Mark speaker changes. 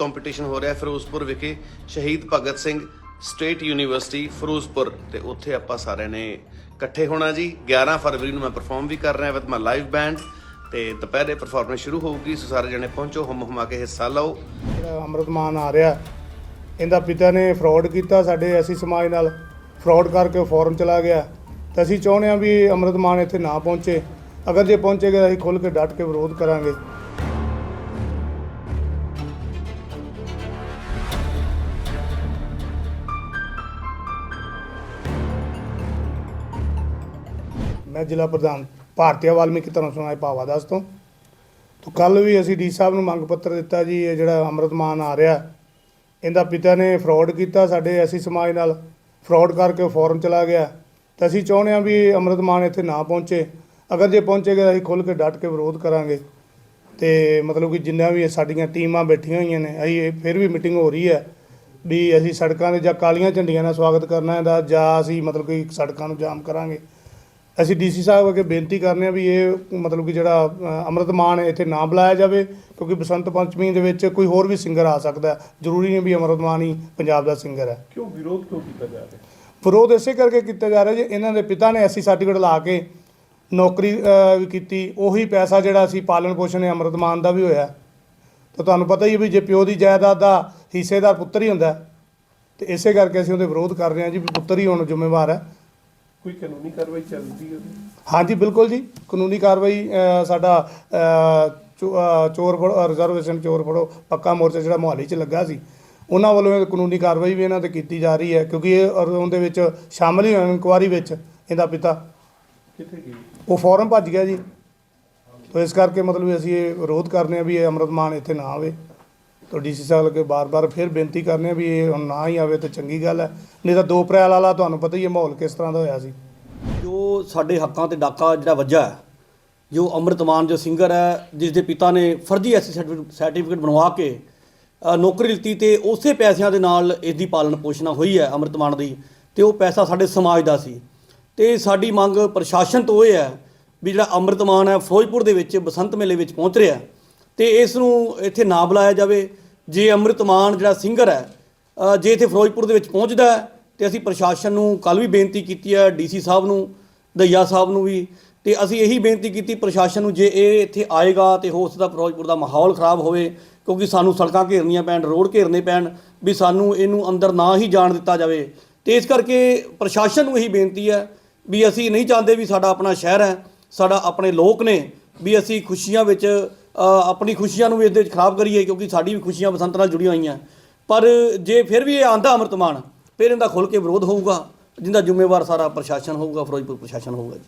Speaker 1: Competition ਹੋ ਰਿਹਾ ਫਿਰੋਜ਼ਪੁਰ ਵਿਖੇ। Shaheed Bhagat Singh state university, Firozpur. ਤੇ ਉੱਥੇ ਆਪਾਂ ਸਾਰਿਆਂ ਨੇ ਇਕੱਠੇ ਹੋਣਾ ਜੀ। 11 ਫਰਵਰੀ ਨੂੰ ਮੈਂ ਪਰਫਾਰਮ ਵੀ ਕਰ ਰਿਹਾ ਵਿਦ ਮਾਈ ਲਾਈਵ ਬੈਂਡ ਤੇ ਦੁਪਹਿਰੇ ਪਰਫਾਰਮੈਂਸ ਸ਼ੁਰੂ ਹੋਊਗੀ। ਸੋ ਸਾਰੇ ਜਣੇ ਪਹੁੰਚੋ, ਹਮ ਹਮਾ ਕੇ ਹਿੱਸਾ ਲਓ।
Speaker 2: ਜਿਹੜਾ ਅੰਮ੍ਰਿਤਮਾਨ ਆ ਰਿਹਾ, ਇਹਦਾ ਪਿਤਾ ਨੇ ਫਰਾਡ ਕੀਤਾ ਸਾਡੇ ਅਸੀਂ ਸਮਾਜ ਨਾਲ। ਫਰਾਡ ਕਰਕੇ ਉਹ ਫੌਰਨ ਚਲਾ ਗਿਆ। ਤਾਂ ਅਸੀਂ ਚਾਹੁੰਦੇ ਹਾਂ ਵੀ ਅੰਮ੍ਰਿਤਮਾਨ ਇੱਥੇ ਨਾ ਪਹੁੰਚੇ। ਅਗਰ ਜੇ ਪਹੁੰਚੇਗਾ ਤਾਂ ਅਸੀਂ ਖੁੱਲ੍ਹ ਕੇ ਡਟ ਕੇ ਵਿਰੋਧ ਕਰਾਂਗੇ। ਮੈਂ ਜ਼ਿਲ੍ਹਾ ਪ੍ਰਧਾਨ ਭਾਰਤੀਆ ਵਾਲਮੀਕੀ ਧਰਮ ਸਮਾਜ ਭਾਵਾਦਾਸ ਤੋਂ। ਤੋਂ ਕੱਲ ਵੀ ਅਸੀਂ ਡੀ ਸਾਹਿਬ ਨੂੰ ਮੰਗ ਪੱਤਰ ਦਿੱਤਾ ਜੀ, ਇਹ ਜਿਹੜਾ ਅੰਮ੍ਰਿਤਮਾਨ ਆ ਰਿਹਾ, ਇਹਦਾ ਪਿਤਾ ਨੇ ਫਰਾਡ ਕੀਤਾ ਸਾਡੇ ਐਸੀ ਸਮਾਜ ਨਾਲ, ਫਰਾਡ ਕਰਕੇ ਉਹ ਫੌਰਨ ਚਲਾ ਗਿਆ। ਤਾਂ ਅਸੀਂ ਚਾਹੁੰਦੇ ਹਾਂ ਵੀ ਅੰਮ੍ਰਿਤਮਾਨ ਇੱਥੇ ਨਾ ਪਹੁੰਚੇ। ਅਗਰ ਜੇ ਪਹੁੰਚੇਗਾ ਤਾਂ ਅਸੀਂ ਖੁੱਲ੍ਹ ਕੇ ਡਟ ਕੇ ਵਿਰੋਧ ਕਰਾਂਗੇ। ਤੇ ਮਤਲਬ ਕਿ ਜਿੰਨਾ ਵੀ ਸਾਡੀਆਂ ਟੀਮਾਂ ਬੈਠੀਆਂ ਹੋਈਆਂ ਨੇ, ਅਸੀਂ ਇਹ ਫਿਰ ਵੀ ਮੀਟਿੰਗ ਹੋ ਰਹੀ ਹੈ ਵੀ ਅਸੀਂ ਸੜਕਾਂ ਦੇ ਜਾਂ ਕਾਲੀਆਂ ਝੰਡੀਆਂ ਨਾਲ ਸਵਾਗਤ ਕਰਨਾ ਇਹਦਾ ਜਾਂ ਅਸੀਂ ਮਤਲਬ ਕਿ ਸੜਕਾਂ ਨੂੰ ਜਾਮ ਕਰਾਂਗੇ। ਅਸੀਂ ਡੀਸੀ ਸਾਹਿਬ ਅੱਗੇ ਬੇਨਤੀ ਕਰਨੇ ਆ ਵੀ ਇਹ ਮਤਲਬ ਕਿ ਜਿਹੜਾ ਅ, ਅੰਮ੍ਰਿਤਮਾਨ ਹੈ ਇੱਥੇ ਨਾ ਬੁਲਾਇਆ ਜਾਵੇ ਕਿਉਂਕਿ ਬਸੰਤ ਪੰਚਮੀ ਦੇ ਵਿੱਚ ਕੋਈ ਹੋਰ ਵੀ ਸਿੰਗਰ ਆ ਸਕਦਾ। ਜ਼ਰੂਰੀ ਨਹੀਂ ਵੀ ਅੰਮ੍ਰਿਤਮਾਨ ਹੀ ਪੰਜਾਬ ਦਾ ਸਿੰਗਰ ਹੈ।
Speaker 3: ਕਿਉਂ ਵਿਰੋਧ ਕਿਉਂ ਕੀਤਾ ਜਾ ਰਿਹਾ?
Speaker 2: ਵਿਰੋਧ ਇਸੇ ਕਰਕੇ ਕੀਤਾ ਜਾ ਰਿਹਾ ਜੀ ਇਹਨਾਂ ਦੇ ਪਿਤਾ ਨੇ ਐਸੀ ਸਰਟੀਫਿਕੇਟ ਲਾ ਕੇ ਨੌਕਰੀ ਵੀ ਕੀਤੀ ਉਹੀ ਪੈਸਾ ਜਿਹੜਾ ਸੀ ਪਾਲਣ ਪੋਸ਼ਣ ਹੈ ਅੰਮ੍ਰਿਤਮਾਨ ਦਾ ਵੀ ਹੋਇਆ ਤਾਂ ਤੁਹਾਨੂੰ ਪਤਾ ਹੀ ਹੈ ਵੀ ਜੇ ਪਿਓ ਦੀ ਜਾਇਦਾਦ ਦਾ ਹਿੱਸੇਦਾਰ ਪੁੱਤਰ ਹੀ ਹੁੰਦਾ ਤੇ ਇਸੇ ਕਰਕੇ ਅਸੀਂ ਉਹਦੇ ਵਿਰੋਧ ਕਰ ਰਹੇ ਹਾਂ ਜੀ ਵੀ ਪੁੱਤਰ ਹੀ ਹੁਣ ਜ਼ਿੰਮੇਵਾਰ ਹੈ।
Speaker 3: ਕੋਈ ਕਾਨੂੰਨੀ ਕਾਰਵਾਈ ਚੱਲਦੀ ਹੈ?
Speaker 2: ਹਾਂਜੀ ਬਿਲਕੁਲ ਜੀ। ਕਾਨੂੰਨੀ ਕਾਰਵਾਈ ਅ, ਸਾਡਾ ਅ, ਚੋ- ਅ, ਚੋਰ ਫੜੋ ਰਿਜ਼ਰਵੇਸ਼ਨ ਚੋਰ ਫੜੋ ਪੱਕਾ ਮੋਰਚਾ ਜਿਹੜਾ ਮੁਹਾਲੀ 'ਚ ਲੱਗਾ ਸੀ ਉਹਨਾਂ ਵੱਲੋਂ ਇਹ ਕਾਨੂੰਨੀ ਕਾਰਵਾਈ ਵੀ ਇਹਨਾਂ ਤੇ ਕੀਤੀ ਜਾ ਰਹੀ ਹੈ ਕਿਉਂਕਿ ਇਹ ਔਰ ਉਹਦੇ ਵਿੱਚ ਸ਼ਾਮਲ ਹੀ ਹੋਏ ਇਨਕੁਆਰੀ ਵਿੱਚ ਇਹਦਾ ਪਿਤਾ।
Speaker 3: ਕਿੱਥੇ ਗਈ
Speaker 2: ਉਹ ਫੌਰਨ ਭੱਜ ਗਿਆ ਜੀ। ਤੋ ਇਸ ਕਰਕੇ ਮਤਲਬ ਵੀ ਅਸੀਂ ਇਹ ਵਿਰੋਧ ਕਰਨੇ ਆ ਵੀ ਇਹ ਅੰਮ੍ਰਿਤਮਾਨ ਇੱਥੇ ਨਾ ਆਵੇ। ਤੋ ਡੀਸੀ ਸਾਹਿਬ ਅੱਗੇ ਬਾਰ-ਬਾਰ ਫਿਰ ਬੇਨਤੀ ਕਰਨੇ ਆ ਵੀ ਇਹ ਹੁਣ ਨਾ ਹੀ ਆਵੇ ਤਾਂ ਚੰਗੀ ਗੱਲ ਹੈ। ਨਹੀਂ ਤਾਂ 2 ਅਪ੍ਰੈਲ ਵਾਲਾ ਤੁਹਾਨੂੰ ਪਤਾ ਹੀ ਹੈ ਮਾਹੌਲ ਕਿਸ ਤਰ੍ਹਾਂ ਦਾ ਹੋਇਆ ਸੀ।
Speaker 4: ਜੋ ਸਾਡੇ ਹੱਕਾਂ ਤੇ ਡਾਕਾ ਜਿਹੜਾ ਵੱਜਾ ਹੈ, ਜੋ ਅੰਮ੍ਰਿਤਮਾਨ ਜੋ ਸਿੰਗਰ ਹੈ ਜਿਸ ਦੇ ਪਿਤਾ ਨੇ ਫਰਜ਼ੀ ਐਸੀ ਸਰਟੀਫਿਕੇਟ ਬਣਵਾ ਕੇ ਨੌਕਰੀ ਲਿੱਤੀ ਤੇ ਉਸੇ ਪੈਸਿਆਂ ਦੇ ਨਾਲ ਇਸ ਦੀ ਪਾਲਣ ਪੋਸ਼ਣਾ ਹੋਈ ਹੈ ਅੰਮ੍ਰਿਤਮਾਨ ਦੀ ਤੇ ਉਹ ਪੈਸਾ ਸਾਡੇ ਸਮਾਜ ਦਾ ਸੀ। ਤੇ ਸਾਡੀ ਮੰਗ ਪ੍ਰਸ਼ਾਸਨ ਤੋਂ ਇਹ ਹੈ ਵੀ ਜਿਹੜਾ ਅੰਮ੍ਰਿਤਮਾਨ ਹੈ ਫੋਜਪੁਰ ਦੇ ਵਿੱਚ ਬਸੰਤ ਮੇਲੇ ਵਿੱਚ ਪਹੁੰਚ ਰਿਹਾ ਤੇ ਇਸ ਨੂੰ ਇੱਥੇ ਨਾ ਬੁਲਾਇਆ ਜਾਵੇ। ਜੇ ਅੰਮ੍ਰਿਤਮਾਨ ਜਿਹੜਾ ਸਿੰਗਰ ਹੈ ਜੇ ਇੱਥੇ ਫਿਰੋਜ਼ਪੁਰ ਦੇ ਵਿੱਚ ਪਹੁੰਚਦਾ ਹੈ, ਤੇ ਅਸੀਂ ਪ੍ਰਸ਼ਾਸਨ ਨੂੰ ਕੱਲ ਵੀ ਬੇਨਤੀ ਕੀਤੀ ਹੈ ਡੀਸੀ ਸਾਹਿਬ ਨੂੰ, ਦਈਆ ਸਾਹਿਬ ਨੂੰ ਵੀ, ਤੇ ਅਸੀਂ ਇਹੀ ਬੇਨਤੀ ਕੀਤੀ ਪ੍ਰਸ਼ਾਸਨ ਨੂੰ, ਜੇ ਇਹ ਇੱਥੇ ਆਏਗਾ ਤੇ ਹੋ ਸਕਦਾ ਫਿਰੋਜ਼ਪੁਰ ਦਾ ਮਾਹੌਲ ਖਰਾਬ ਹੋਵੇ, ਕਿਉਂਕਿ ਸਾਨੂੰ ਸੜਕਾਂ ਘੇਰਨੀਆਂ ਪੈਣ, ਰੋਡ ਘੇਰਨੇ ਪੈਣ, ਵੀ ਸਾਨੂੰ ਇਹਨੂੰ ਅੰਦਰ ਨਾ ਹੀ ਜਾਣ ਦਿੱਤਾ ਜਾਵੇ। ਤੇ ਇਸ ਕਰਕੇ ਪ੍ਰਸ਼ਾਸਨ ਨੂੰ ਇਹੀ ਬੇਨਤੀ ਹੈ ਵੀ ਅਸੀਂ ਨਹੀਂ ਚਾਹੁੰਦੇ ਵੀ ਸਾਡਾ ਆਪਣਾ ਸ਼ਹਿਰ ਹੈ, ਸਾਡਾ ਆਪਣੇ ਲੋਕ ਨੇ, ਵੀ ਅਸੀਂ ਖੁਸ਼ੀਆਂ ਵਿੱਚ ਆਪਣੀ ਖੁਸ਼ੀਆਂ ਨੂੰ ਵੀ ਇਹਦੇ ਵਿੱਚ ਖਰਾਬ ਕਰੀਏ ਕਿਉਂਕਿ ਸਾਡੀ ਵੀ ਖੁਸ਼ੀਆਂ ਬਸੰਤ ਨਾਲ ਜੁੜੀਆਂ ਹੋਈਆਂ। ਪਰ ਜੇ ਫਿਰ ਵੀ ਇਹ ਆਂਦਾ ਅੰਮ੍ਰਿਤਮਾਨ ਫਿਰ ਇਹਦਾ ਖੁੱਲ ਕੇ ਵਿਰੋਧ ਹੋਊਗਾ, ਜਿੰਦਾ ਜ਼ਿੰਮੇਵਾਰ ਸਾਰਾ ਪ੍ਰਸ਼ਾਸਨ ਹੋਊਗਾ, ਫਿਰੋਜ਼ਪੁਰ ਪ੍ਰਸ਼ਾਸਨ ਹੋਊਗਾ ਜੀ।